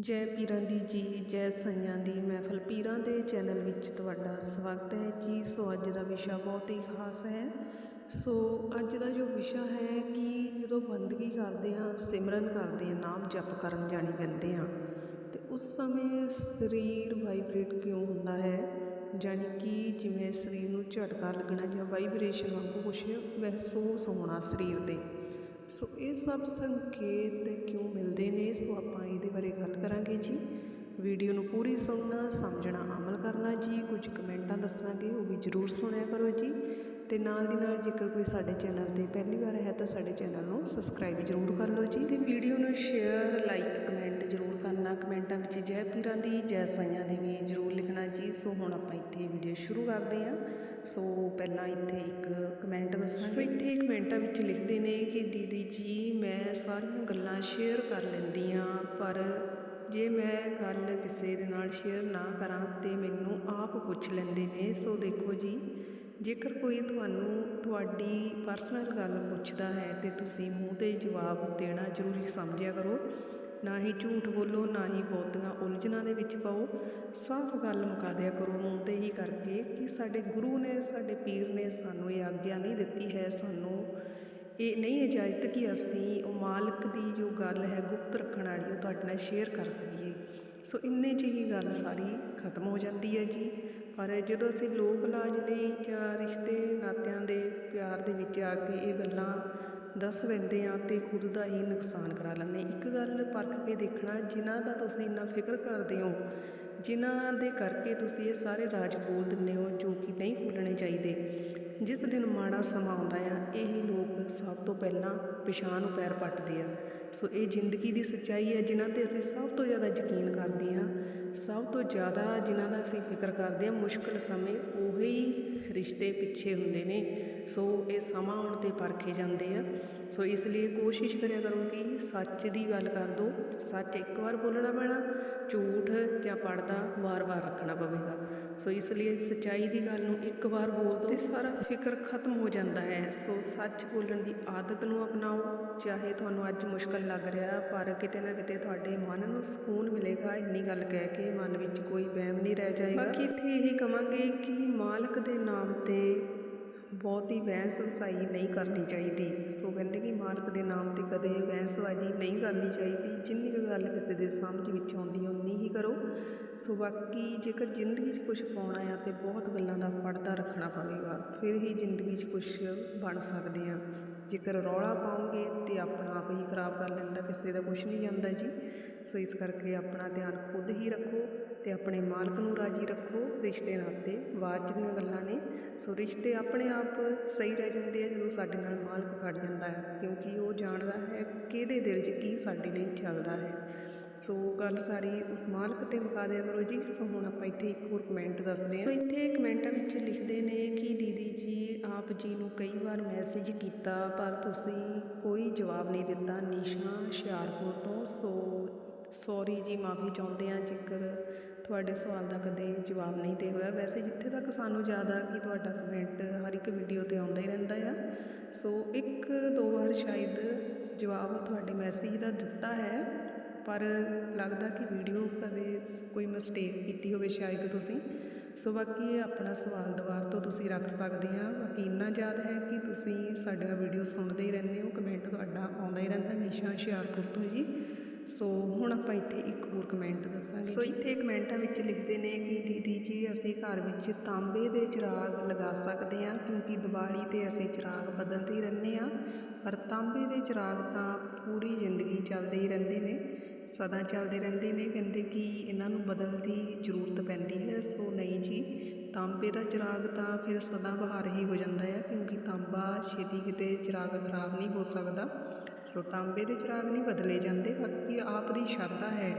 ਜੈ ਪੀਰਾਂ ਦੀ ਜੀ, ਜੈ ਸਈਆਂ ਦੀ ਮਹਿਫਲ। ਪੀਰਾਂ ਦੇ ਚੈਨਲ ਵਿੱਚ ਤੁਹਾਡਾ ਸਵਾਗਤ ਹੈ ਜੀ। ਸੋ ਅੱਜ ਦਾ ਵਿਸ਼ਾ ਬਹੁਤ ਹੀ ਖਾਸ ਹੈ। ਸੋ ਅੱਜ ਦਾ ਜੋ ਵਿਸ਼ਾ ਹੈ ਕਿ ਜਦੋਂ ਬੰਦਗੀ ਕਰਦੇ ਹਾਂ, ਸਿਮਰਨ ਕਰਦੇ ਹਾਂ, ਨਾਮ ਜਪ ਕਰਨ ਜਾਣੀ ਪੈਂਦੇ ਹਾਂ, ਤੇ ਉਸ ਸਮੇਂ ਸਰੀਰ ਵਾਈਬ੍ਰੇਟ ਕਿਉਂ ਹੁੰਦਾ ਹੈ? ਜਾਣੀ ਕਿ ਜਿਵੇਂ ਸਰੀਰ ਨੂੰ ਝਟਕਾ ਲੱਗਣਾ ਜਾਂ ਵਾਈਬ੍ਰੇਸ਼ਨ ਵਾਂਗੂ ਕੁਛ ਮਹਿਸੂਸ ਹੋਣਾ ਸਰੀਰ ਤੇ। ਸੋ ਇਹ ਸਭ ਸੰਕੇਤ ਕਿਉਂ ਮਿਲਦੇ ਨੇ? ਸੋ ਆਪਾਂ ਇਹਦੇ ਬਾਰੇ ਗੱਲ ਕਰਾਂਗੇ ਜੀ। ਵੀਡੀਓ ਨੂੰ ਪੂਰੀ ਸੁਣਨਾ, ਸਮਝਣਾ, ਅਮਲ ਕਰਨਾ ਜੀ। ਕੁਝ ਕਮੈਂਟਾਂ ਦੱਸਾਂਗੇ, ਉਹ ਵੀ ਜ਼ਰੂਰ ਸੁਣਿਆ ਕਰੋ ਜੀ। ਤੇ ਨਾਲ ਦੀ ਨਾਲ ਜੇਕਰ ਕੋਈ ਸਾਡੇ ਚੈਨਲ ਤੇ ਪਹਿਲੀ ਵਾਰ ਹੈ ਤਾਂ ਸਾਡੇ ਚੈਨਲ ਨੂੰ ਸਬਸਕ੍ਰਾਈਬ ਜ਼ਰੂਰ ਕਰ ਲਓ ਜੀ। ਤੇ ਵੀਡੀਓ ਨੂੰ ਸ਼ੇਅਰ, ਲਾਈਕ, ਕਮੈਂਟ ਜ਼ਰੂਰ ਕਮੈਂਟਾਂ ਵਿੱਚ ਜੈ ਪੀਰਾਂ ਦੀ, ਜੈ ਸਾਈਆਂ ਦੀ ਵੀ ਜ਼ਰੂਰ ਲਿਖਣਾ ਜੀ। ਸੋ ਹੁਣ ਆਪਾਂ ਇੱਥੇ ਵੀਡੀਓ ਸ਼ੁਰੂ ਕਰਦੇ ਹਾਂ। ਸੋ ਪਹਿਲਾਂ ਇੱਥੇ ਇੱਕ ਕਮੈਂਟ ਦੱਸਾਂਗੇ ਸੋ ਇੱਥੇ ਕਮੈਂਟਾਂ ਵਿੱਚ ਲਿਖਦੇ ਨੇ ਕਿ, ਦੀਦੀ ਜੀ, ਮੈਂ ਸਾਰੀਆਂ ਗੱਲਾਂ ਸ਼ੇਅਰ ਕਰ ਲੈਂਦੀ ਹਾਂ, ਪਰ ਜੇ ਮੈਂ ਗੱਲ ਕਿਸੇ ਦੇ ਨਾਲ ਸ਼ੇਅਰ ਨਾ ਕਰਾਂ ਤੇ ਮੈਨੂੰ ਆਪ ਪੁੱਛ ਲੈਂਦੇ ਨੇ। ਸੋ ਦੇਖੋ ਜੀ, ਜੇਕਰ ਕੋਈ ਤੁਹਾਨੂੰ ਤੁਹਾਡੀ ਪਰਸਨਲ ਗੱਲ ਪੁੱਛਦਾ ਹੈ ਤੇ ਤੁਸੀਂ ਮੂੰਹ ਤੇ ਜਵਾਬ ਦੇਣਾ ਜ਼ਰੂਰੀ ਸਮਝਿਆ ਕਰੋ। ਨਾ ਹੀ ਝੂਠ ਬੋਲੋ, ਨਾ ਹੀ ਬਹੁਤੀਆਂ ਉਲਝਣਾਂ ਦੇ ਵਿੱਚ ਪਾਓ। ਸਾਫ਼ ਗੱਲ ਮੁਕਾ ਦਿਆ ਕਰੋ ਮੂੰਹ ਤੇ ਹੀ ਕਰਕੇ ਕਿ ਸਾਡੇ ਗੁਰੂ ਨੇ, ਸਾਡੇ ਪੀਰ ਨੇ ਸਾਨੂੰ ਇਹ ਆਗਿਆ ਨਹੀਂ ਦਿੱਤੀ ਹੈ। ਸਾਨੂੰ ਇਹ ਨਹੀਂ ਇਜਾਜ਼ਤ ਕਿ ਅਸੀਂ ਉਹ ਮਾਲਕ ਦੀ ਜੋ ਗੱਲ ਹੈ, ਗੁਪਤ ਰੱਖਣ ਵਾਲੀ, ਉਹ ਤੁਹਾਡੇ ਨਾਲ ਸ਼ੇਅਰ ਕਰ ਸਕੀਏ। ਸੋ ਇੰਨੇ 'ਚ ਹੀ ਗੱਲ ਸਾਰੀ ਖਤਮ ਹੋ ਜਾਂਦੀ ਹੈ ਜੀ। ਪਰ ਜਦੋਂ ਅਸੀਂ ਲੋਕ ਇਲਾਜ ਲਈ ਜਾਂ ਰਿਸ਼ਤੇ ਨਾਤਿਆਂ ਦੇ ਪਿਆਰ ਦੇ ਵਿੱਚ ਆ ਕੇ ਇਹ ਗੱਲਾਂ ਦੱਸ ਲੈਂਦੇ ਆ ਤੇ ਖੁਦ ਦਾ ਹੀ ਨੁਕਸਾਨ ਕਰਾ ਲੈਂਦੇ ਇੱਕ ਗੱਲ ਪਰਖ ਕੇ ਦੇਖਣਾ, ਜਿਨ੍ਹਾਂ ਦਾ ਤੁਸੀਂ ਇੰਨਾ ਫਿਕਰ ਕਰਦੇ ਹੋ, ਜਿਨ੍ਹਾਂ ਦੇ ਕਰਕੇ ਤੁਸੀਂ ਇਹ ਸਾਰੇ ਰਾਜ ਖੋਲ ਦਿੰਦੇ ਹੋ, ਜੋ ਕਿ ਨਹੀਂ ਖੋਲਣੇ ਚਾਹੀਦੇ, ਜਿਸ ਦਿਨ ਮਾੜਾ ਸਮਾਂ ਆਉਂਦਾ ਆ, ਇਹ ਲੋਕ ਸਭ ਤੋਂ ਪਹਿਲਾਂ ਪਿਛਾਂ ਨੂੰ ਪੈਰ ਪੱਟਦੇ ਆ। ਸੋ ਇਹ ਜ਼ਿੰਦਗੀ ਦੀ ਸੱਚਾਈ ਹੈ, ਜਿਨ੍ਹਾਂ ਤੇ ਅਸੀਂ ਸਭ ਤੋਂ ਜ਼ਿਆਦਾ ਯਕੀਨ ਕਰਦੇ ਹਾਂ ਸਭ ਤੋਂ ਜ਼ਿਆਦਾ ਜਿਨ੍ਹਾਂ ਦਾ ਅਸੀਂ ਫਿਕਰ ਕਰਦੇ ਹਾਂ ਮੁਸ਼ਕਲ ਸਮੇਂ ਉਹੀ ਰਿਸ਼ਤੇ ਪਿੱਛੇ ਹੁੰਦੇ ਨੇ। ਸੋ ਇਹ ਸਮਾਂ ਆਉਣ 'ਤੇ ਪਰਖੇ ਜਾਂਦੇ ਆ। ਸੋ ਇਸ ਲਈ ਕੋਸ਼ਿਸ਼ ਕਰਿਆ ਕਰੋ ਕਿ ਸੱਚ ਦੀ ਗੱਲ ਕਰ ਦਿਓ ਸੱਚ ਇੱਕ ਵਾਰ ਬੋਲਣਾ ਪੈਣਾ, ਝੂਠ ਜਾਂ ਪੜਦਾ ਵਾਰ-ਵਾਰ ਰੱਖਣਾ ਪਵੇਗਾ। ਸੋ ਇਸ ਲਈ ਸੱਚਾਈ ਦੀ ਗੱਲ ਨੂੰ ਇੱਕ ਵਾਰ ਬੋਲ ਦਿਓ ਤੇ ਸਾਰਾ ਫਿਕਰ ਖਤਮ ਹੋ ਜਾਂਦਾ ਹੈ। ਸੋ ਸੱਚ ਬੋਲਣ ਦੀ ਆਦਤ ਨੂੰ ਅਪਣਾਓ। ਚਾਹੇ ਤੁਹਾਨੂੰ ਅੱਜ ਮੁਸ਼ਕਲ ਲੱਗ ਰਿਹਾ ਪਰ ਕਿਤੇ ਨਾ ਕਿਤੇ ਤੁਹਾਡੇ ਮਨ ਨੂੰ ਸਕੂਨ ਮਿਲੇਗਾ। ਇੰਨੀ ਗੱਲ ਕਹਿ ਕੇ ਮਨ ਵਿੱਚ ਕੋਈ ਵਹਿਮ ਨਹੀਂ ਰਹਿ ਜਾਏਗਾ। ਬਾਕੀ ਇੱਥੇ ਇਹੀ ਕਵਾਂਗੇ ਕਿ ਮਾਲਕ ਦੇ ਨਾਮ ਤੇ ਬਹੁਤੀ ਬਹਿਸ ਵਸਾਈ ਨਹੀਂ ਕਰਨੀ ਚਾਹੀਦੀ। ਸੋ ਕਹਿੰਦੇ ਕਿ ਮਾਲਕ ਦੇ ਨਾਮ ਤੇ ਕਦੇ ਬਹਿਸਬਾਜ਼ੀ ਨਹੀਂ ਕਰਨੀ ਚਾਹੀਦੀ। ਜਿੰਨੀ ਕੁ ਗੱਲ ਕਿਸੇ ਦੇ ਸਮਝ ਵਿੱਚ ਆਉਂਦੀ ਉਨੀ ਹੀ ਕਰੋ। ਸੋ ਬਾਕੀ ਜੇਕਰ ਜ਼ਿੰਦਗੀ 'ਚ ਕੁਝ ਪਾਉਣਾ ਆ ਤੇ ਬਹੁਤ ਗੱਲਾਂ ਦਾ ਪਰਦਾ ਰੱਖਣਾ ਪਵੇਗਾ, ਫਿਰ ਹੀ ਜ਼ਿੰਦਗੀ 'ਚ ਕੁਝ ਬਣ ਸਕਦੇ ਆ ਜੇਕਰ ਰੌਲਾ ਪਾਉਂਗੇ ਤੇ ਆਪਣਾ ਆਪ ਹੀ ਖਰਾਬ ਕਰ ਲੈਂਦਾ, ਕਿਸੇ ਦਾ ਕੁਝ ਨਹੀਂ ਜਾਂਦਾ ਜੀ। ਸੋ ਇਸ ਕਰਕੇ ਆਪਣਾ ਧਿਆਨ ਖੁਦ ਹੀ ਰੱਖੋ। ਅਤੇ ਆਪਣੇ ਮਾਲਕ ਨੂੰ ਰਾਜੀ ਰੱਖੋ। ਰਿਸ਼ਤੇ ਨਾਤੇ ਬਾਅਦ 'ਚ ਦੀਆਂ ਗੱਲਾਂ ਨੇ। ਸੋ ਰਿਸ਼ਤੇ ਆਪਣੇ ਆਪ ਸਹੀ ਰਹਿ ਜਾਂਦੇ ਆ ਜਦੋਂ ਸਾਡੇ ਨਾਲ ਮਾਲਕ ਖੜ ਜਾਂਦਾ ਹੈ, ਕਿਉਂਕਿ ਉਹ ਜਾਣਦਾ ਹੈ ਕਿਹਦੇ ਦਿਲ 'ਚ ਕੀ ਸਾਡੇ ਲਈ ਚੱਲਦਾ ਹੈ। ਸੋ ਗੱਲ ਸਾਰੀ ਉਸ ਮਾਲਕ ਤੇ ਮੁਕਾ ਦਿਆ ਕਰੋ ਜੀ। ਸੋ ਹੁਣ ਆਪਾਂ ਇੱਥੇ ਇੱਕ ਹੋਰ ਕਮੈਂਟ ਦੱਸਦੇ ਹਾਂ। ਸੋ ਇੱਥੇ ਕਮੈਂਟਾਂ ਵਿੱਚ ਲਿਖਦੇ ਨੇ ਕਿ ਦੀਦੀ ਜੀ, ਆਪ ਜੀ ਨੂੰ ਕਈ ਵਾਰ ਮੈਸੇਜ ਕੀਤਾ, ਪਰ ਤੁਸੀਂ ਕੋਈ ਜਵਾਬ ਨਹੀਂ ਦਿੱਤਾ। ਨਿਸ਼ਾ ਹੁਸ਼ਿਆਰਪੁਰ ਤੋਂ। ਸੋ ਸੌਰੀ ਜੀ, ਮਾਫੀ ਚਾਹੁੰਦੇ ਆ ਜੇਕਰ ਤੁਹਾਡੇ ਸਵਾਲ ਦਾ ਕਦੇ ਜਵਾਬ ਨਹੀਂ ਦੇ ਹੋਇਆ। ਵੈਸੇ ਜਿੱਥੇ ਤੱਕ ਸਾਨੂੰ ਜ਼ਿਆਦਾ ਕਿ ਤੁਹਾਡਾ ਕਮੈਂਟ ਹਰ ਇੱਕ ਵੀਡੀਓ ਤੇ ਆਉਂਦਾ ਹੀ ਰਹਿੰਦਾ ਆ। ਸੋ ਇੱਕ ਦੋ ਵਾਰ ਸ਼ਾਇਦ ਜਵਾਬ ਤੁਹਾਡੇ ਮੈਸੇਜ ਦਾ ਦਿੱਤਾ ਹੈ, ਪਰ ਲੱਗਦਾ ਕਿ ਵੀਡੀਓ ਕਦੇ ਕੋਈ ਮਿਸਟੇਕ ਕੀਤੀ ਹੋਵੇ ਸ਼ਾਇਦ ਤੁਸੀਂ। ਸੋ ਬਾਕੀ ਇਹ ਆਪਣਾ ਸਵਾਲ ਦੁਬਾਰ ਤੋਂ ਤੁਸੀਂ ਰੱਖ ਸਕਦੇ ਆ। ਬਾਕੀ ਇੰਨਾ ਯਾਦ ਹੈ ਕਿ ਤੁਸੀਂ ਸਾਡੀਆਂ ਵੀਡੀਓ ਸੁਣਦੇ ਹੀ ਰਹਿੰਦੇ ਹੋ, ਕਮੈਂਟ ਤੁਹਾਡਾ ਆਉਂਦਾ ਹੀ ਰਹਿੰਦਾ ਨਿਸ਼ਾ ਹੁਸ਼ਿਆਰਪੁਰ ਤੋਂ ਜੀ। ਸੋ ਹੁਣ ਆਪਾਂ ਇੱਥੇ ਇੱਕ ਹੋਰ ਕਮੈਂਟ ਦੱਸਾਂਗੇ ਸੋ ਇੱਥੇ ਕਮੈਂਟਾਂ ਵਿੱਚ ਲਿਖਦੇ ਨੇ ਕਿ ਦੀਦੀ ਜੀ ਅਸੀਂ ਘਰ ਵਿੱਚ ਤਾਂਬੇ ਦੇ ਚਿਰਾਗ ਲਗਾ ਸਕਦੇ ਹਾਂ ਕਿਉਂਕਿ ਦੀਵਾਲੀ ਤੇ ਅਸੀਂ ਚਿਰਾਗ ਬਦਲਦੇ ਹੀ ਰਹਿੰਦੇ ਆ ਪਰ ਤਾਂਬੇ ਦੇ ਚਿਰਾਗ ਤਾਂ ਪੂਰੀ ਜ਼ਿੰਦਗੀ ਚੱਲਦੇ ਹੀ ਰਹਿੰਦੇ ਨੇ ਸਦਾ ਚੱਲਦੇ ਰਹਿੰਦੇ ਨੇ ਕਹਿੰਦੇ ਕਿ ਇਹਨਾਂ ਨੂੰ ਬਦਲਣ ਦੀ ਜ਼ਰੂਰਤ ਪੈਂਦੀ ਹੈ। ਸੋ ਨਹੀਂ ਜੀ ਤਾਂਬੇ ਦਾ ਚਿਰਾਗ ਤਾਂ ਫਿਰ ਸਦਾ ਬਹਾਰ ਹੀ ਹੋ ਜਾਂਦਾ ਹੈ ਕਿਉਂਕਿ ਤਾਂਬਾ ਛੇਤੀ ਕਿਤੇ ਚਿਰਾਗ ਖਰਾਬ ਨਹੀਂ ਹੋ ਸਕਦਾ। ਸੋ ਤਾਂਬੇ ਦੇ ਚਿਰਾਗ ਨਹੀਂ ਬਦਲੇ ਜਾਂਦੇ, ਬਾਕੀ ਆਪ ਦੀ ਸ਼ਰਧਾ ਹੈ।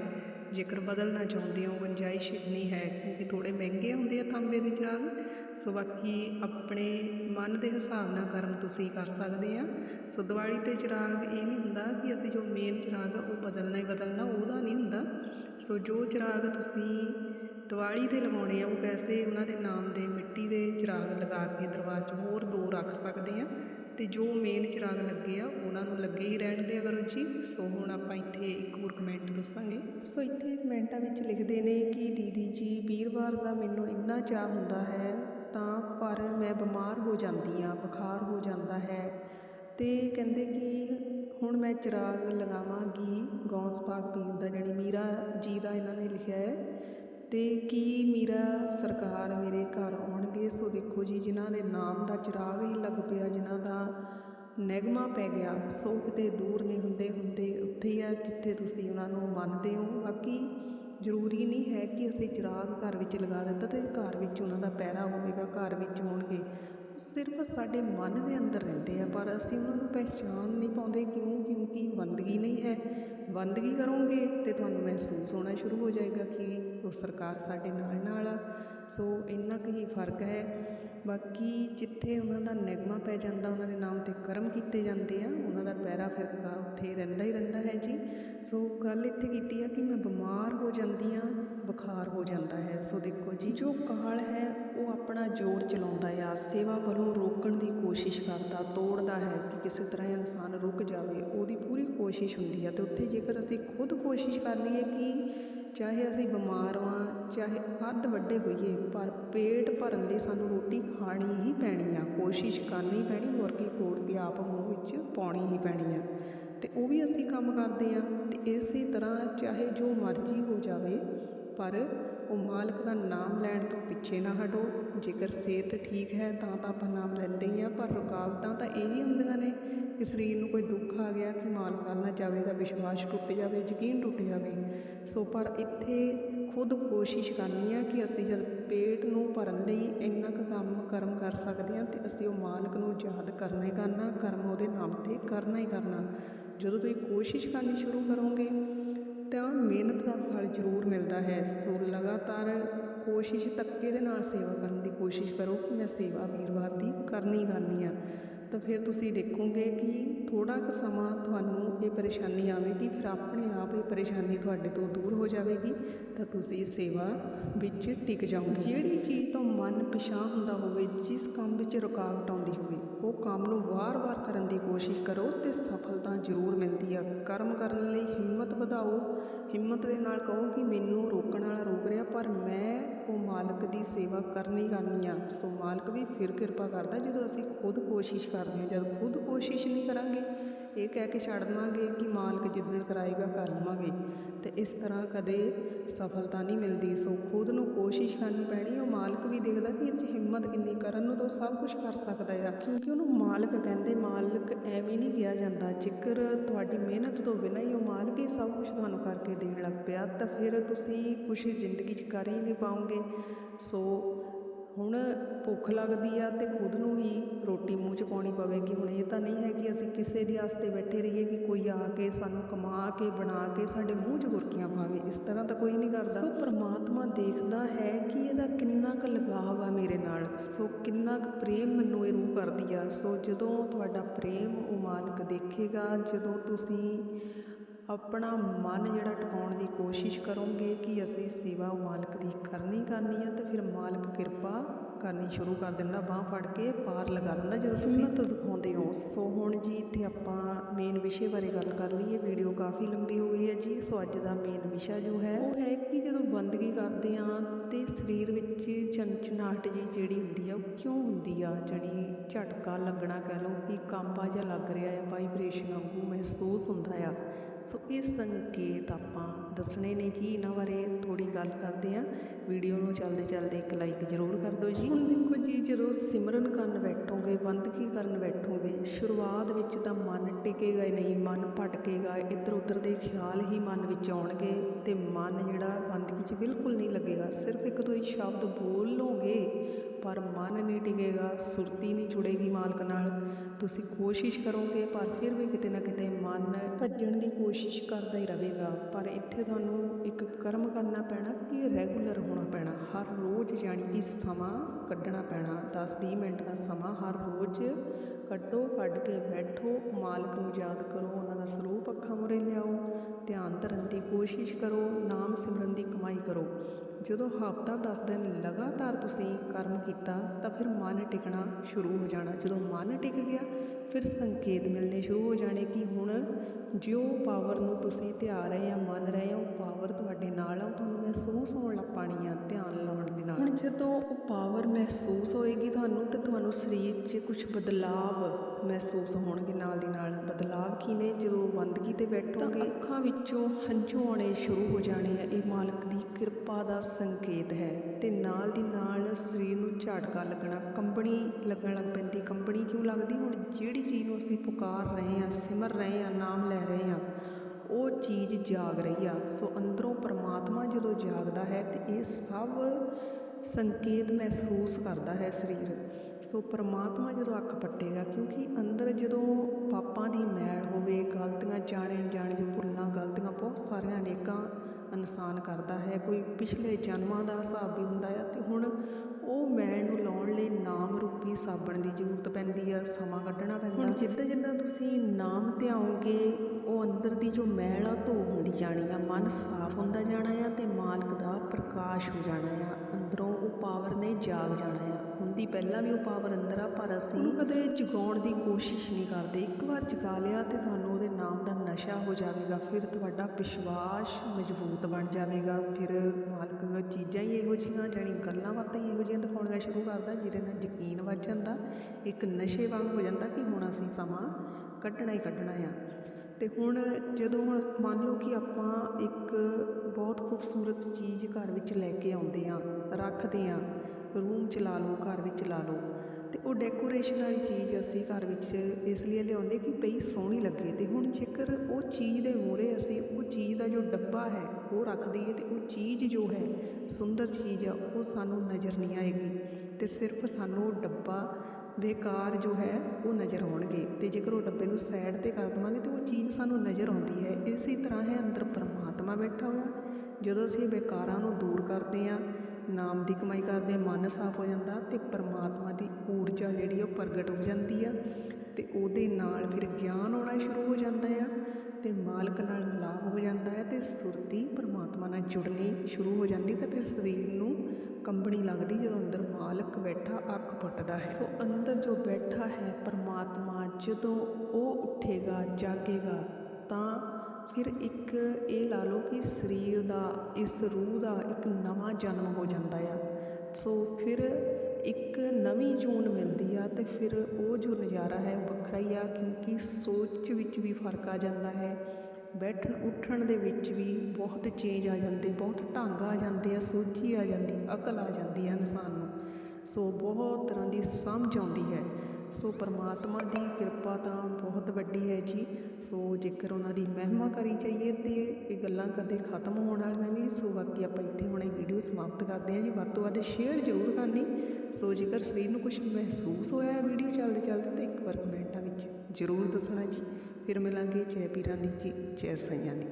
ਜੇਕਰ ਬਦਲਣਾ ਚਾਹੁੰਦੇ ਹੋ, ਗੁੰਜਾਇਸ਼ ਨਹੀਂ ਹੈ ਕਿਉਂਕਿ ਥੋੜੇ ਮਹਿੰਗੇ ਹੁੰਦੇ ਆ ਤਾਂਬੇ ਦੇ ਚਿਰਾਗ। ਸੋ ਬਾਕੀ ਆਪਣੇ ਮਨ ਦੇ ਹਿਸਾਬ ਨਾਲ ਕਰਮ ਤੁਸੀਂ ਕਰ ਸਕਦੇ ਆ। ਸੋ ਦੀਵਾਲੀ ਤੇ ਚਿਰਾਗ ਇਹ ਨਹੀਂ ਹੁੰਦਾ ਕਿ ਅਸੀਂ ਜੋ ਮੇਨ ਚਿਰਾਗ ਆ, ਉਹ ਬਦਲਣਾ ਹੀ ਬਦਲਣਾ, ਉਹਦਾ ਨਹੀਂ ਹੁੰਦਾ। ਸੋ ਜੋ ਚਿਰਾਗ ਤੁਸੀਂ ਦੀਵਾਲੀ ਤੇ ਲਗਾਉਣੇ ਆ, ਉਹ ਪੈਸੇ ਉਹਨਾਂ ਦੇ ਨਾਮ ਦੇ ਮਿੱਟੀ ਦੇ ਚਿਰਾਗ ਲਗਾ ਕੇ ਦਰਬਾਰ 'ਚ ਹੋਰ ਦੋ ਰੱਖ ਸਕਦੇ ਆ। ਅਤੇ ਜੋ ਮੇਨ ਚਿਰਾਗ ਲੱਗੇ ਆ, ਉਹਨਾਂ ਨੂੰ ਲੱਗੇ ਹੀ ਰਹਿਣ ਦਿਆ ਕਰੋ ਜੀ। ਸੋ ਹੁਣ ਆਪਾਂ ਇੱਥੇ ਇੱਕ ਹੋਰ ਕਮੈਂਟ ਦੱਸਾਂਗੇ। ਸੋ ਇੱਥੇ ਕਮੈਂਟਾਂ ਵਿੱਚ ਲਿਖਦੇ ਨੇ ਕਿ ਦੀਦੀ ਜੀ, ਵੀਰਵਾਰ ਦਾ ਮੈਨੂੰ ਇੰਨਾ ਚਾਹ ਹੁੰਦਾ ਹੈ, ਤਾਂ ਪਰ ਮੈਂ ਬਿਮਾਰ ਹੋ ਜਾਂਦੀ ਆ ਬੁਖਾਰ ਹੋ ਜਾਂਦਾ ਹੈ। ਤੇ ਕਹਿੰਦੇ ਕਿ ਹੁਣ ਮੈਂ ਚਿਰਾਗ ਲਗਾਵਾਂਗੀ, ਗੌਂਸ ਬਾਗ ਪੀਰ ਦਾ ਜਿਹੜੀ ਮੀਰਾ ਜੀ ਦਾ ਇਹਨਾਂ ਨੇ ਲਿਖਿਆ ਹੈ। ਤੇ ਕੀ ਮੀਰਾ ਸਰਕਾਰ ਮੇਰੇ ਘਰ ਆਉਣਗੇ? ਸੋ ਦੇਖੋ ਜੀ, ਜਿਨ੍ਹਾਂ ਦੇ ਨਾਮ ਦਾ ਚਿਰਾਗ ਹੀ ਲੱਗ ਪਿਆ, ਜਿਨ੍ਹਾਂ ਦਾ ਨਿਗਮਾ ਪੈ ਗਿਆ ਸੋ ਕਿਤੇ ਦੂਰ ਨਹੀਂ ਹੁੰਦੇ ਹੁੰਦੇ ਉੱਥੇ ਹੀ ਆ ਜਿੱਥੇ ਤੁਸੀਂ ਉਹਨਾਂ ਨੂੰ ਮੰਨਦੇ ਹੋ। ਬਾਕੀ ਜ਼ਰੂਰੀ ਨਹੀਂ ਹੈ ਕਿ ਅਸੀਂ ਚਿਰਾਗ ਘਰ ਵਿੱਚ ਲਗਾ ਦਿੱਤਾ ਤੇ ਘਰ ਵਿੱਚ ਉਹਨਾਂ ਦਾ ਪੈਦਾ ਹੋਵੇਗਾ, ਘਰ ਵਿੱਚ ਹੋਣਗੇ ਸਿਰਫ ਸਾਡੇ ਮਨ ਦੇ ਅੰਦਰ ਰਹਿੰਦੇ ਆ, ਪਰ ਅਸੀਂ ਉਹਨਾਂ ਨੂੰ ਪਹਿਚਾਨ ਨਹੀਂ ਪਾਉਂਦੇ ਕਿਉਂ? ਕਿਉਂਕਿ ਬੰਦਗੀ ਨਹੀਂ ਹੈ। ਬੰਦਗੀ ਕਰੋਗੇ ਤੇ ਤੁਹਾਨੂੰ ਮਹਿਸੂਸ ਹੋਣਾ ਸ਼ੁਰੂ ਹੋ ਜਾਏਗਾ ਕਿ ਉਹ ਸਰਕਾਰ ਸਾਡੇ ਨਾਲ ਨਾਲ ਆ। ਸੋ ਇੰਨਾ ਕੁ ਹੀ ਫ਼ਰਕ ਹੈ। ਬਾਕੀ ਜਿੱਥੇ ਉਹਨਾਂ ਦਾ ਨਿਗਮਾ ਪੈ ਜਾਂਦਾ, ਉਹਨਾਂ ਦੇ ਨਾਮ ਤੇ ਕਰਮ ਕੀਤੇ ਜਾਂਦੇ ਆ, ਉਹਨਾਂ ਦਾ ਪੈਰਾ ਫਿਰਕਾ ਉੱਥੇ ਰਹਿੰਦਾ ਹੀ ਰਹਿੰਦਾ ਹੈ ਜੀ। ਸੋ ਗੱਲ ਇੱਥੇ ਕੀਤੀ ਆ ਕਿ ਮੈਂ ਬਿਮਾਰ ਹੋ ਜਾਂਦੀ ਆ, ਬੁਖਾਰ ਹੋ ਜਾਂਦਾ ਹੈ। ਸੋ ਦੇਖੋ ਜੀ, ਜੋ ਕਾਲ ਹੈ, ਉਹ ਆਪਣਾ ਜੋਰ ਚਲਾਉਂਦਾ ਆ। ਸੇਵਾ ਵੱਲੋਂ ਰੋਕਣ ਦੀ ਕੋਸ਼ਿਸ਼ ਕਰਦਾ, ਤੋੜਦਾ ਹੈ ਕਿ ਕਿਸੇ ਤਰ੍ਹਾਂ ਇਨਸਾਨ ਰੁਕ ਜਾਵੇ, ਉਹਦੀ ਪੂਰੀ ਕੋਸ਼ਿਸ਼ ਹੁੰਦੀ ਆ। ਤੇ ਉੱਥੇ ਜੇਕਰ ਅਸੀਂ ਖੁਦ ਕੋਸ਼ਿਸ਼ ਕਰ ਲਈਏ ਕਿ ਚਾਹੇ ਅਸੀਂ ਬਿਮਾਰ ਹਾਂ ਚਾਹੇ ਅੱਧ ਵੱਡੇ ਹੋਈਏ, ਪਰ ਪੇਟ ਭਰਨ ਲਈ ਸਾਨੂੰ ਰੋਟੀ ਖਾਣੀ ਹੀ ਪੈਣੀ ਆ। ਕੋਸ਼ਿਸ਼ ਕਰਨੀ ਪੈਣੀ, ਮੁਰਗੀ ਤੋੜ ਕੇ ਆਪ ਮੂੰਹ ਵਿੱਚ ਪਾਉਣੀ ਹੀ ਪੈਣੀ ਆ। ਅਤੇ ਉਹ ਵੀ ਅਸੀਂ ਕੰਮ ਕਰਦੇ ਹਾਂ ਅਤੇ ਇਸੇ ਤਰ੍ਹਾਂ ਚਾਹੇ ਜੋ ਮਰਜ਼ੀ ਹੋ ਜਾਵੇ, ਪਰ ਉਹ ਮਾਲਕ ਦਾ ਨਾਮ ਲੈਣ ਤੋਂ ਪਿੱਛੇ ਨਾ ਹਟੋ। ਜੇਕਰ ਸਿਹਤ ਠੀਕ ਹੈ, ਤਾਂ ਤਾਂ ਆਪਾਂ ਨਾਮ ਲੈਂਦੇ ਹੀ ਆ, ਪਰ ਰੁਕਾਵਟਾਂ ਤਾਂ ਇਹੀ ਹੁੰਦੀਆਂ ਨੇ ਕਿ ਸਰੀਰ ਨੂੰ ਕੋਈ ਦੁੱਖ ਆ ਗਿਆ ਕਿ ਮਾਲਕ ਵੱਲ ਨਾ ਜਾਵੇਗਾ ਵਿਸ਼ਵਾਸ ਟੁੱਟ ਜਾਵੇ, ਯਕੀਨ ਟੁੱਟ ਜਾਵੇ। ਸੋ ਪਰ ਇੱਥੇ ਖੁਦ ਕੋਸ਼ਿਸ਼ ਕਰਨੀ ਆ ਕਿ ਅਸੀਂ ਜਦ ਪੇਟ ਨੂੰ ਭਰਨ ਲਈ ਇੰਨਾ ਕੁ ਕੰਮ ਕਰਮ ਕਰ ਸਕਦੇ ਹਾਂ, ਤੇ ਅਸੀਂ ਉਹ ਮਾਲਕ ਨੂੰ ਯਾਦ ਕਰਨਾ ਹੀ ਕਰਨਾ, ਕਰਮ ਉਹਦੇ ਨਾਮ ਤੇ ਕਰਨਾ ਹੀ ਕਰਨਾ। ਜਦੋਂ ਤੁਸੀਂ ਕੋਸ਼ਿਸ਼ ਕਰਨੀ ਸ਼ੁਰੂ ਕਰੋਗੇ ਤਾਂ ਮਿਹਨਤ ਦਾ ਫਲ ਜ਼ਰੂਰ ਮਿਲਦਾ ਹੈ। ਸੋ ਲਗਾਤਾਰ ਕੋਸ਼ਿਸ਼ ਤੱਕੇ ਦੇ ਨਾਲ ਸੇਵਾ ਕਰਨ ਦੀ ਕੋਸ਼ਿਸ਼ ਕਰੋ ਕਿ ਮੈਂ ਸੇਵਾ ਵੀਰਵਾਰ ਦੀ ਕਰਨੀ ਕਰਨੀ ਆ ਤਾਂ ਫਿਰ ਤੁਸੀਂ ਦੇਖੋਗੇ ਕਿ ਥੋੜ੍ਹਾ ਕੁ ਸਮਾਂ ਤੁਹਾਨੂੰ ਇਹ ਪਰੇਸ਼ਾਨੀ ਆਵੇਗੀ, ਫਿਰ ਆਪਣੇ ਆਪ ਇਹ ਪਰੇਸ਼ਾਨੀ ਤੁਹਾਡੇ ਤੋਂ ਦੂਰ ਹੋ ਜਾਵੇਗੀ, ਤਾਂ ਤੁਸੀਂ ਸੇਵਾ ਵਿੱਚ ਟਿਕ ਜਾਓਗੇ। ਜਿਹੜੀ ਚੀਜ਼ ਤੋਂ ਮਨ ਪਿਛਾਂ ਹੁੰਦਾ ਹੋਵੇ, ਜਿਸ ਕੰਮ ਵਿੱਚ ਰੁਕਾਵਟ ਆਉਂਦੀ ਹੋਵੇ, ਉਹ ਕੰਮ ਨੂੰ ਵਾਰ-ਵਾਰ ਕਰਨ ਦੀ ਕੋਸ਼ਿਸ਼ ਕਰੋ ਤੇ ਸਫਲਤਾ ਜ਼ਰੂਰ ਮਿਲਦੀ ਆ। ਕਰਮ ਕਰਨ ਲਈ ਹਿੰਮਤ ਵਧਾਓ। ਹਿੰਮਤ ਦੇ ਨਾਲ ਕਹੋ ਕਿ ਮੈਨੂੰ ਰੋਕਣ ਵਾਲਾ ਰੋਕ ਰਿਹਾ, ਪਰ ਮੈਂ ਉਹ ਮਾਲਕ ਦੀ ਸੇਵਾ ਕਰਨੀ ਕਰਨੀ ਆ। ਸੋ ਮਾਲਕ ਵੀ ਫਿਰ ਕਿਰਪਾ ਕਰਦਾ ਜਦੋਂ ਅਸੀਂ ਖੁਦ ਕੋਸ਼ਿਸ਼ ਕਰ ਕਰਦੇ ਹਾਂ ਜਦ ਖੁਦ ਕੋਸ਼ਿਸ਼ ਨਹੀਂ ਕਰਾਂਗੇ, ਇਹ ਕਹਿ ਕੇ ਛੱਡ ਦੇਵਾਂਗੇ ਕਿ ਮਾਲਕ ਜਿੱਦਣ ਕਰਾਏਗਾ ਕਰ ਲਵਾਂਗੇ। ਤੇ ਇਸ ਤਰ੍ਹਾਂ ਕਦੇ ਸਫਲਤਾ ਨਹੀਂ ਮਿਲਦੀ। ਸੋ ਖੁਦ ਨੂੰ ਕੋਸ਼ਿਸ਼ ਕਰਨੀ ਪੈਣੀ, ਉਹ ਮਾਲਕ ਵੀ ਦੇਖਦਾ ਕਿ ਇਹ 'ਚ ਹਿੰਮਤ ਕਿੰਨੀ ਕਰਨ ਨੂੰ ਤਾਂ ਉਹ ਸਭ ਕੁਝ ਕਰ ਸਕਦਾ ਆ। ਕਿਉਂਕਿ ਉਹਨੂੰ ਮਾਲਕ ਕਹਿੰਦੇ, ਮਾਲਕ ਐਵੇਂ ਨਹੀਂ ਕਿਹਾ ਜਾਂਦਾ। ਜੇਕਰ ਤੁਹਾਡੀ ਮਿਹਨਤ ਤੋਂ ਬਿਨਾਂ ਹੀ ਉਹ ਮਾਲਕ ਹੀ ਸਭ ਕੁਝ ਤੁਹਾਨੂੰ ਕਰਕੇ ਦੇਣ ਲੱਗ ਪਿਆ, ਤਾਂ ਫਿਰ ਤੁਸੀਂ ਕੁਛ ਜ਼ਿੰਦਗੀ 'ਚ ਕਰ ਹੀ ਨਹੀਂ ਪਾਓਗੇ ਸੋ ਹੁਣ ਭੁੱਖ ਲੱਗਦੀ ਆ ਤੇ ਖੁਦ ਨੂੰ ਹੀ ਰੋਟੀ ਮੂੰਹ 'ਚ ਪਾਉਣੀ ਪਵੇਗੀ ਹੁਣ ਇਹ ਤਾਂ ਨਹੀਂ ਹੈ ਕਿ ਅਸੀਂ ਕਿਸੇ ਦੇ ਆਸਤੇ ਬੈਠੇ ਰਹੀਏ ਕਿ ਕੋਈ ਆ ਕੇ ਸਾਨੂੰ ਕਮਾ ਕੇ, ਬਣਾ ਕੇ ਸਾਡੇ ਮੂੰਹ 'ਚ ਬੁਰਕੀਆਂ ਪਾਵੇ। ਇਸ ਤਰ੍ਹਾਂ ਤਾਂ ਕੋਈ ਨਹੀਂ ਕਰਦਾ। ਸੋ ਪ੍ਰਮਾਤਮਾ ਦੇਖਦਾ ਹੈ ਕਿ ਇਹਦਾ ਕਿੰਨਾ ਕੁ ਲਗਾਵ ਆ ਮੇਰੇ ਨਾਲ। ਸੋ ਕਿੰਨਾ ਕੁ ਪ੍ਰੇਮ ਮੈਨੂੰ ਇਹ ਰੂਹ ਕਰਦੀ ਆ। ਸੋ ਜਦੋਂ ਤੁਹਾਡਾ ਪ੍ਰੇਮ ਉਹ ਮਾਲਕ ਦੇਖੇਗਾ, ਜਦੋਂ ਤੁਸੀਂ ਆਪਣਾ ਮਨ ਜਿਹੜਾ ਟਿਕਾਉਣ ਦੀ ਕੋਸ਼ਿਸ਼ ਕਰੋਗੇ ਕਿ ਅਸੀਂ ਸੇਵਾ ਉਹ ਮਾਲਕ ਦੀ ਕਰਨੀ ਕਰਨੀ ਹੈ ਤੇ ਫਿਰ ਮਾਲਕ ਕਿਰਪਾ ਕਰਨੀ ਸ਼ੁਰੂ ਕਰ ਦਿੰਦਾ ਬਾਹ ਫੜ ਕੇ ਪਾਰ ਲਗਾ ਦਿੰਦਾ ਜਦੋਂ ਤੁਸੀਂ ਹਿੰਮਤ ਦਿਖਾਉਂਦੇ ਹੋ। ਸੋ ਹੁਣ ਜੀ ਇੱਥੇ ਆਪਾਂ ਮੇਨ ਵਿਸ਼ੇ ਬਾਰੇ ਗੱਲ ਕਰ ਲਈਏ। ਵੀਡੀਓ ਕਾਫੀ ਲੰਬੀ ਹੋ ਗਈ ਹੈ ਜੀ ਸੋ ਅੱਜ ਦਾ ਮੇਨ ਵਿਸ਼ਾ ਜੋ ਹੈ ਉਹ ਹੈ ਕਿ ਜਦੋਂ ਬੰਦਗੀ ਕਰਦੇ ਆ ਤੇ ਸਰੀਰ ਵਿੱਚ ਚੰਚਨਾਹਟ ਜੀ ਜਿਹੜੀ ਹੁੰਦੀ ਆ ਉਹ ਕਿਉਂ ਹੁੰਦੀ ਆ? ਜਿਹੜੀ ਝਟਕਾ ਲੱਗਣਾ ਕਹਿ ਲਓ ਕਿ ਕੰਬਾ ਜਿਹਾ ਲੱਗ ਰਿਹਾ ਹੈ ਵਾਈਬ੍ਰੇਸ਼ਨ ਵਾਂਗੂ ਮਹਿਸੂਸ ਹੁੰਦਾ ਆ। ਸੋ ਇਹ ਸੰਕੇਤ ਆਪਾਂ ਦੱਸਣੇ ਨੇ ਜੀ, ਇਹਨਾਂ ਬਾਰੇ ਥੋੜੀ ਗੱਲ ਕਰਦੇ ਆ ਵੀਡੀਓ ਨੂੰ ਚੱਲਦੇ ਚੱਲਦੇ ਇੱਕ ਲਾਈਕ ਜ਼ਰੂਰ ਕਰ ਦਿਓ ਜੀ। ਹੁਣ ਦੇਖੋ ਜੀ, ਜਦੋਂ ਸਿਮਰਨ ਕਰਨ ਬੈਠੋਗੇ, ਬੰਦਗੀ ਕਰਨ ਬੈਠੋਗੇ, ਸ਼ੁਰੂਆਤ ਵਿੱਚ ਤਾਂ ਮਨ ਟਿਕੇਗਾ ਹੀ ਨਹੀਂ, ਮਨ ਭਟਕੇਗਾ ਇੱਧਰ ਉੱਧਰ ਦੇ ਖਿਆਲ ਹੀ ਮਨ ਵਿੱਚ ਆਉਣਗੇ ਤੇ ਮਨ ਜਿਹੜਾ ਬੰਦਗੀ 'ਚ ਬਿਲਕੁਲ ਨਹੀਂ ਲੱਗੇਗਾ। ਸਿਰਫ ਇੱਕ ਦੋ ਹੀ ਸ਼ਬਦ ਬੋਲੋਗੇ ਪਰ ਮਨ ਨਹੀਂ ਟਿਕੇਗਾ, ਸੁਰਤੀ ਨਹੀਂ ਜੁੜੇਗੀ ਮਾਲਕ ਨਾਲ। ਤੁਸੀਂ ਕੋਸ਼ਿਸ਼ ਕਰੋਗੇ, ਪਰ ਫਿਰ ਵੀ ਕਿਤੇ ਨਾ ਕਿਤੇ ਮਨ ਭੱਜਣ ਦੀ ਕੋਸ਼ਿਸ਼ ਕਰਦਾ ਹੀ ਰਹੇਗਾ। ਪਰ ਇੱਥੇ ਤੁਹਾਨੂੰ ਇੱਕ ਕਰਮ ਕਰਨਾ ਪੈਣਾ ਕਿ ਰੈਗੂਲਰ ਹੋਣਾ ਪੈਣਾ। ਹਰ ਰੋਜ਼ ਜਾਣੀ ਕਿ ਸਮਾਂ ਕੱਢਣਾ ਪੈਣਾ। 10-20 ਮਿੰਟ ਦਾ ਸਮਾਂ ਹਰ ਰੋਜ਼ ਕੱਢੋ, ਕੱਢ ਕੇ ਬੈਠੋ। ਮਾਲਕ ਨੂੰ ਯਾਦ ਕਰੋ, ਉਹਨਾਂ ਦਾ ਸਰੂਪ ਅੱਖਾਂ ਮੁਰੇ ਲਿਆਓ। ਧਿਆਨ ਧਰਨ ਦੀ ਕੋਸ਼ਿਸ਼ ਕਰੋ, ਨਾਮ ਸਿਮਰਨ ਦੀ ਕਮਾਈ ਕਰੋ। ਜਦੋਂ ਹਫ਼ਤਾ 10 ਦਿਨ ਲਗਾਤਾਰ ਤੁਸੀਂ ਕਰਮ ਕੀਤਾ, ਤਾਂ ਫਿਰ ਮਨ ਟਿਕਣਾ ਸ਼ੁਰੂ ਹੋ ਜਾਣਾ। ਜਦੋਂ ਮਨ ਟਿਕ ਗਿਆ ਫਿਰ ਸੰਕੇਤ ਮਿਲਣੇ ਸ਼ੁਰੂ ਹੋ ਜਾਣੇ ਕਿ ਹੁਣ ਜੋ ਪਾਵਰ ਨੂੰ ਤੁਸੀਂ ਧਿਆ ਰਹੇ ਆ, ਮੰਨ ਰਹੇ ਹੋ ਉਹ ਪਾਵਰ ਤੁਹਾਡੇ ਨਾਲ ਆ, ਉਹ ਤੁਹਾਨੂੰ ਮਹਿਸੂਸ ਹੋਣ ਲੱਗ ਪਾਣੀ ਆ ਧਿਆਨ ਲਾਉਣ ਦੇ ਨਾਲ। ਹੁਣ ਜਦੋਂ ਉਹ ਪਾਵਰ ਮਹਿਸੂਸ ਹੋਏਗੀ ਤੁਹਾਨੂੰ ਤੇ ਤੁਹਾਨੂੰ ਸਰੀਰ 'ਚ ਕੁਝ ਬਦਲਾਵ ਮਹਿਸੂਸ ਹੋਣਗੇ ਨਾਲ ਦੀ ਨਾਲ ਬਦਲਾਵ ਕੀ ਨੇ? ਜਦੋਂ ਬੰਦਗੀ ਤੇ ਬੈਠੋਗੇ ਅੱਖਾਂ ਵਿੱਚੋਂ ਹੰਝੂ ਆਉਣੇ ਸ਼ੁਰੂ ਹੋ ਜਾਣੇ ਆ। ਇਹ ਮਾਲਕ ਦੀ ਕਿਰਪਾ ਦਾ ਸੰਕੇਤ ਹੈ। ਤੇ ਨਾਲ ਦੀ ਨਾਲ ਸਰੀਰ ਨੂੰ ਝਟਕਾ ਲੱਗਣਾ ਕੰਬਣੀ ਲੱਗਣ ਲੱਗ ਪੈਂਦੀ। ਕੰਬਣੀ ਕਿਉਂ ਲੱਗਦੀ? ਹੁਣ ਜਿਹੜੀ ਚੀਜ਼ ਨੂੰ ਅਸੀਂ ਪੁਕਾਰ ਰਹੇ ਹਾਂ ਸਿਮਰ ਰਹੇ ਹਾਂ ਨਾਮ ਲੈ ਰਹੇ ਹਾਂ ਉਹ ਚੀਜ਼ ਜਾਗ ਰਹੀ ਆ। ਸੋ ਅੰਦਰੋਂ ਪਰਮਾਤਮਾ ਜਦੋਂ ਜਾਗਦਾ ਹੈ ਤੇ ਇਹ ਸਭ ਸੰਕੇਤ ਮਹਿਸੂਸ ਕਰਦਾ ਹੈ ਸਰੀਰ। ਸੋ ਪਰਮਾਤਮਾ ਜਦੋਂ ਅੱਖ ਪੱਟੇਗਾ, ਕਿਉਂਕਿ ਅੰਦਰ ਜਦੋਂ ਪਾਪਾਂ ਦੀ ਮੈਲ ਹੋਵੇ, ਗਲਤੀਆਂ ਜਾਣੇ ਜਾਣੇ ਚ ਭੁੱਲਾਂ, ਗਲਤੀਆਂ ਬਹੁਤ ਸਾਰੀਆਂ ਅਨੇਕਾਂ ਇਨਸਾਨ ਕਰਦਾ ਹੈ। ਕੋਈ ਪਿਛਲੇ ਜਨਮਾਂ ਦਾ ਹਿਸਾਬ ਵੀ ਹੁੰਦਾ ਆ ਤੇ ਹੁਣ ਉਹ ਮੈਲ ਨੂੰ ਲਾਉਣ ਲਈ ਨਾਮ ਰੂਪੀ ਸਾਬਣ ਦੀ ਜ਼ਰੂਰਤ ਪੈਂਦੀ ਆ, ਸਮਾਂ ਕੱਢਣਾ ਪੈਂਦਾ। ਹੁਣ ਜਿੱਦਾਂ ਜਿੱਦਾਂ ਤੁਸੀਂ ਨਾਮ ਧਿਆਓਗੇ ਉਹ ਅੰਦਰ ਦੀ ਜੋ ਮੈਲ ਆ ਧੋ ਹੁੰਦੀ ਜਾਣੀ ਆ। ਮਨ ਸਾਫ਼ ਹੁੰਦਾ ਜਾਣਾ ਆ ਤੇ ਮਾਲਕ ਦਾ ਪ੍ਰਕਾਸ਼ ਹੋ ਜਾਣਾ ਆ। ਅੰਦਰੋਂ ਉਹ ਪਾਵਰ ਨੇ ਜਾਗ ਜਾਣਾ ਆ। ਹੁੰਦੀ ਪਹਿਲਾਂ ਵੀ ਉਹ ਪਾਵਰ ਅੰਦਰ ਆ ਪਰ ਅਸੀਂ ਉਹਨੂੰ ਕਦੇ ਜਗਾਉਣ ਦੀ ਕੋਸ਼ਿਸ਼ ਨਹੀਂ ਕਰਦੇ। ਇੱਕ ਵਾਰ ਜਗਾ ਲਿਆ ਤੇ ਤੁਹਾਨੂੰ ਉਹਦੇ ਨਾਮ ਦਾ ਨਸ਼ਾ ਹੋ ਜਾਵੇਗਾ ਫਿਰ ਤੁਹਾਡਾ ਵਿਸ਼ਵਾਸ ਮਜ਼ਬੂਤ ਬਣ ਜਾਵੇਗਾ। ਫਿਰ ਮਾਲਕ ਚੀਜ਼ਾਂ ਹੀ ਇਹੋ ਜਿਹੀਆਂ ਜਾਣੀ ਗੱਲਾਂ ਬਾਤਾਂ ਹੀ ਇਹੋ ਜਿਹੀਆਂ ਦਿਖਾਉਣੀਆਂ ਸ਼ੁਰੂ ਕਰਦਾ ਜਿਹਦੇ ਨਾਲ ਯਕੀਨ ਵੱਜ ਜਾਂਦਾ ਇੱਕ ਨਸ਼ੇ ਵਾਂਗ ਹੋ ਜਾਂਦਾ ਕਿ ਹੁਣ ਅਸੀਂ ਸਮਾਂ ਕੱਢਣਾ ਹੀ ਕੱਢਣਾ ਆ। ਤੇ ਹੁਣ ਜਦੋਂ ਹੁਣ ਮੰਨ ਲਓ ਕਿ ਆਪਾਂ ਇੱਕ ਬਹੁਤ ਖੂਬਸੂਰਤ ਚੀਜ਼ ਘਰ ਵਿੱਚ ਲੈ ਕੇ ਆਉਂਦੇ ਆ ਰੱਖਦੇ ਆ ਰੂਮ ਚ ਲਾ ਲਓ, ਘਰ ਵਿੱਚ ਲਾ ਲਓ। ਅਤੇ ਉਹ ਡੈਕੋਰੇਸ਼ਨ ਵਾਲੀ ਚੀਜ਼ ਅਸੀਂ ਘਰ ਵਿੱਚ ਇਸ ਲਈ ਲਿਆਉਂਦੇ ਕਿ ਬਈ ਸੋਹਣੀ ਲੱਗੇ। ਅਤੇ ਹੁਣ ਜੇਕਰ ਉਹ ਚੀਜ਼ ਦੇ ਮੂਹਰੇ ਅਸੀਂ ਉਹ ਚੀਜ਼ ਦਾ ਜੋ ਡੱਬਾ ਹੈ, ਉਹ ਰੱਖ ਦਈਏ ਤੇ ਉਹ ਚੀਜ਼ ਜੋ ਹੈ, ਸੁੰਦਰ ਚੀਜ਼ ਆ, ਉਹ ਸਾਨੂੰ ਨਜ਼ਰ ਨਹੀਂ ਆਏਗੀ। ਅਤੇ ਸਿਰਫ ਸਾਨੂੰ ਉਹ ਡੱਬਾ ਬੇਕਾਰ ਜੋ ਹੈ, ਉਹ ਨਜ਼ਰ ਆਉਣਗੇ। ਅਤੇ ਜੇਕਰ ਉਹ ਡੱਬੇ ਨੂੰ ਸਾਈਡ ਤੇ ਕਰ ਦੇਵਾਂਗੇ ਤਾਂ ਉਹ ਚੀਜ਼ ਸਾਨੂੰ ਨਜ਼ਰ ਆਉਂਦੀ ਹੈ। ਇਸੇ ਤਰ੍ਹਾਂ ਹੈ ਅੰਦਰ ਪਰਮਾਤਮਾ ਬੈਠਾ ਹੋਇਆ। ਜਦੋਂ ਅਸੀਂ ਬੇਕਾਰਾਂ ਨੂੰ ਦੂਰ ਕਰਦੇ ਹਾਂ ਨਾਮ ਦੀ ਕਮਾਈ ਕਰਦੇ ਹਾਂ ਮਨ ਸਾਫ਼ ਹੋ ਜਾਂਦਾ ਅਤੇ ਪਰਮਾਤਮਾ ਦੀ ਊਰਜਾ ਜਿਹੜੀ ਉਹ ਪ੍ਰਗਟ ਹੋ ਜਾਂਦੀ ਆ ਅਤੇ ਉਹਦੇ ਨਾਲ ਫਿਰ ਗਿਆਨ ਆਉਣਾ ਸ਼ੁਰੂ ਹੋ ਜਾਂਦਾ ਆ ਅਤੇ ਮਾਲਕ ਨਾਲ ਮਿਲਾਪ ਹੋ ਜਾਂਦਾ ਹੈ ਅਤੇ ਸੁਰਤੀ ਪਰਮਾਤਮਾ ਨਾਲ ਜੁੜਨੀ ਸ਼ੁਰੂ ਹੋ ਜਾਂਦੀ ਤੇ ਫਿਰ ਸਰੀਰ ਨੂੰ ਕੰਬਣੀ ਲੱਗਦੀ ਜਦੋਂ ਅੰਦਰ ਮਾਲਕ ਬੈਠਾ, ਅੱਖ ਪੱਟਦਾ ਹੈ। ਸੋ ਅੰਦਰ ਜੋ ਬੈਠਾ ਹੈ ਪਰਮਾਤਮਾ, ਜਦੋਂ ਉਹ ਉੱਠੇਗਾ, ਜਾਗੇਗਾ ਤਾਂ ਫਿਰ ਇੱਕ ਇੱਕ ਇਹ ਲਾ ਲਓ ਕਿ ਸਰੀਰ ਦਾ, ਇਸ ਰੂਹ ਦਾ ਇੱਕ ਨਵਾਂ ਜਨਮ ਹੋ ਜਾਂਦਾ ਆ। ਸੋ ਫਿਰ ਇੱਕ ਨਵੀਂ ਜੂਨ ਮਿਲਦੀ ਆ ਅਤੇ ਫਿਰ ਉਹ ਜੋ ਨਜ਼ਾਰਾ ਹੈ ਉਹ ਵੱਖਰਾ ਹੀ ਆ ਕਿਉਂਕਿ ਸੋਚ ਵਿੱਚ ਵੀ ਫ਼ਰਕ ਆ ਜਾਂਦਾ ਹੈ। ਬੈਠਣ ਉੱਠਣ ਦੇ ਵਿੱਚ ਵੀ ਬਹੁਤ ਚੇਂਜ ਆ ਜਾਂਦੇ, ਬਹੁਤ ਢੰਗ ਆ ਜਾਂਦੇ ਆ, ਸੋਝੀ ਆ ਜਾਂਦੀ, ਅਕਲ ਆ ਜਾਂਦੀ ਹੈ ਇਨਸਾਨ ਨੂੰ। ਸੋ ਬਹੁਤ ਤਰ੍ਹਾਂ ਦੀ ਸਮਝ ਆਉਂਦੀ ਹੈ। ਸੋ ਪਰਮਾਤਮਾ ਦੀ ਕਿਰਪਾ ਤਾਂ ਬਹੁਤ ਵੱਡੀ ਹੈ ਜੀ। ਸੋ ਜੇਕਰ ਉਹਨਾਂ ਦੀ ਮਹਿਮਾ ਕਰੀ ਚਾਹੀਏ ਤੇ ਇਹ ਗੱਲਾਂ ਕਦੇ ਖਤਮ ਹੋਣ ਵਾਲੀਆਂ ਨਹੀਂ। ਸੋ ਬਾਕੀ ਆਪਾਂ ਇੱਥੇ ਹੁਣ ਇਹ ਵੀਡੀਓ ਸਮਾਪਤ ਕਰਦੇ ਹਾਂ ਜੀ। ਵੱਧ ਤੋਂ ਵੱਧ ਸ਼ੇਅਰ ਜ਼ਰੂਰ ਕਰਨੀ। ਸੋ ਜੇਕਰ ਸਰੀਰ ਨੂੰ ਕੁਝ ਮਹਿਸੂਸ ਹੋਇਆ ਹੈ ਵੀਡੀਓ ਚੱਲਦੇ ਚੱਲਦੇ ਤਾਂ ਇੱਕ ਵਾਰ ਕਮੈਂਟਾਂ ਵਿੱਚ ਜ਼ਰੂਰ ਦੱਸਣਾ ਜੀ। ਫਿਰ ਮਿਲਾਂਗੇ ਜੈ ਪੀਰਾਂ ਦੀ ਜੀ, ਜੈ ਸਈਆਂ ਦੀ।